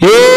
ಏ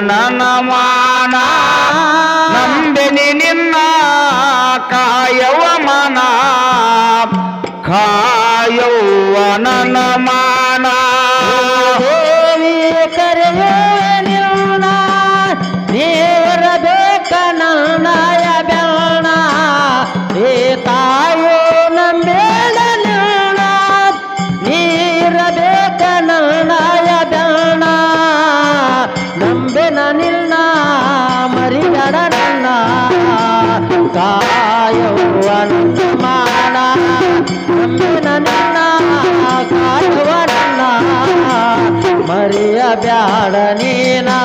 ನನ್ನ ಮಾನ ನಂಬೆನಿ ನಿನ್ನ ಕಾಯವ ಮನ. ಕಾಯವ ನನ್ನ ಮಾನ. ಬ್ಯಾಡ ನೀನಾ?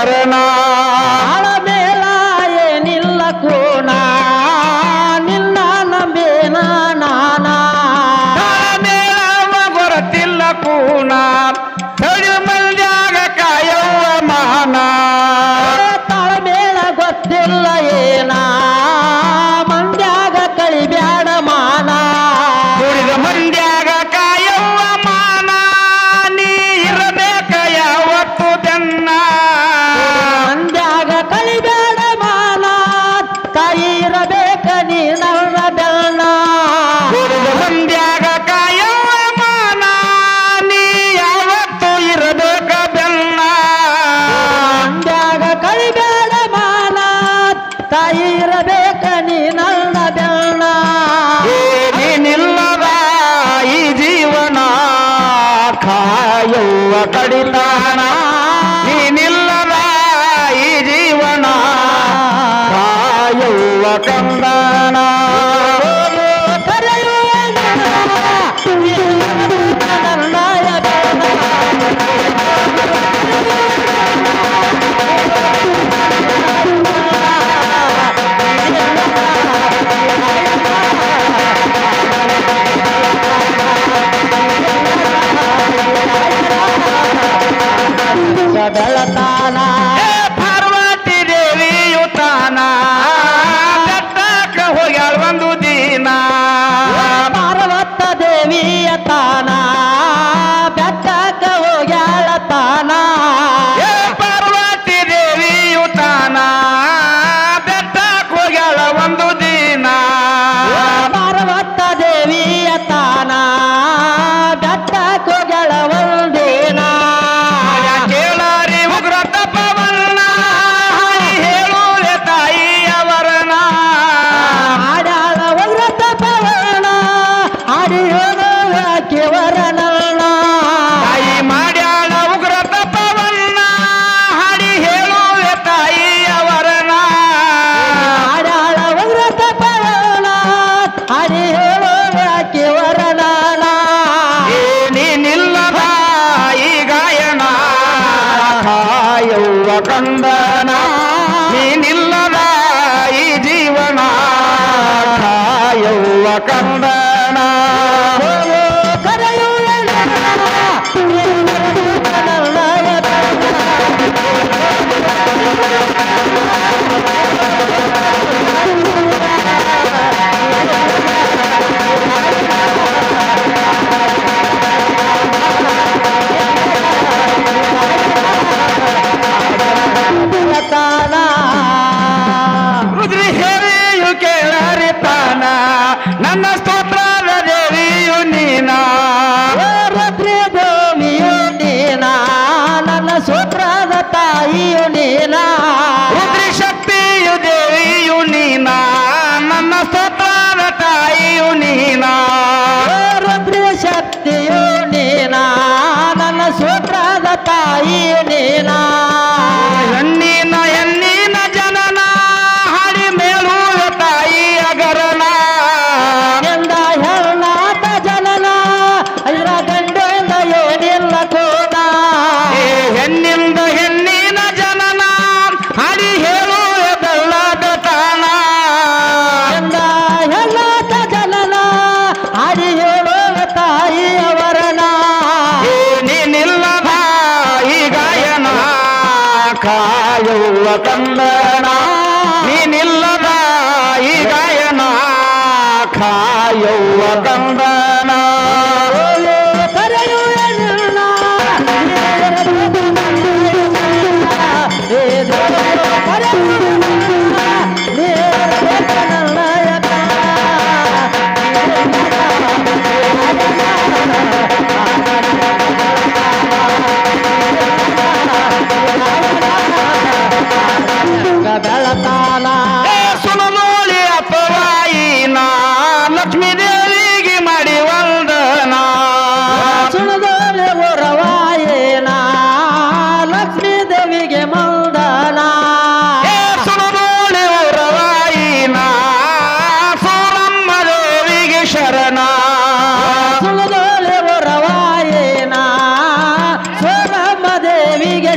ಶರಣ. ಬೇಲ ಏನಿಲ್ಲ ಕೋಣ. ನಿನ್ನ ನಂಬೇನ ನಾನ. ಮೇಲವ ಬರುತ್ತಿಲ್ಲ ಕೋಣ. ತಳಿ ಮಲ್ಯಾಗ ಕಾಯವ ಮಹಾನ. ತಾಳ ಮೇಲ ಗೊತ್ತಿಲ್ಲ ಬೆಳತಾನ ಕಂದನ. ಕರೆಯುವ ನನ್ನ ಸ್ತೋತ್ರದ ದೇವಿಯು ನೀನ. ರುದ್ರಭೂಮಿಯು ನೀನ. ನನ್ನ ಸೂತ್ರದ ತಾಯಿಯು ನೀನ. ರುದ್ರಿ ಶಕ್ತಿಯು ದೇವಿಯು ನೀನ. ನನ್ನ ಸ್ತೋತ್ರದ ತಾಯಿಯು ನೀನ. ರುದ್ರಿ ಶಕ್ತಿಯು ನೀನ. ನನ್ನ ಸೂತ್ರದ ತಾಯಿಯು ನೀನ.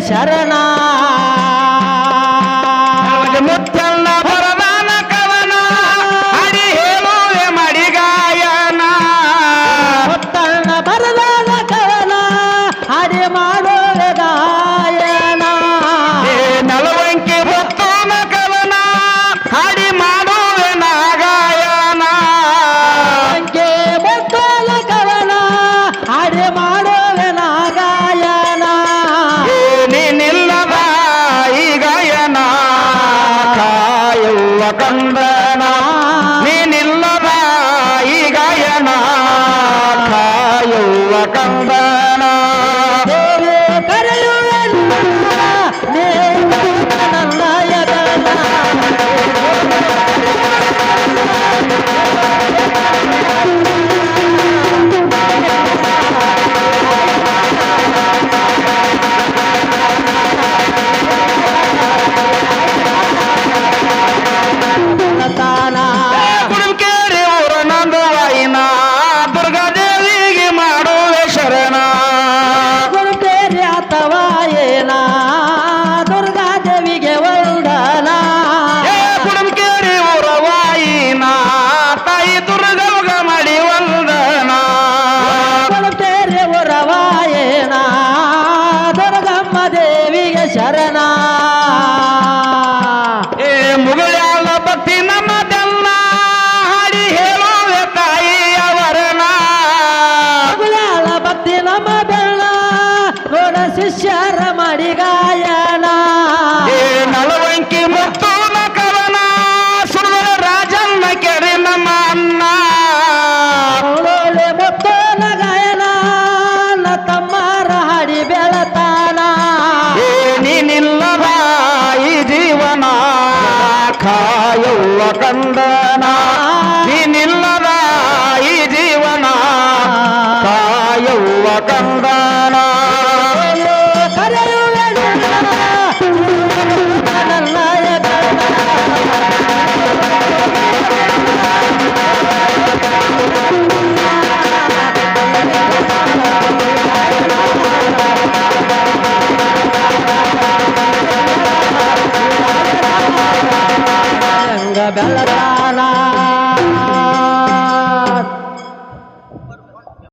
ಶರಣ கண்ட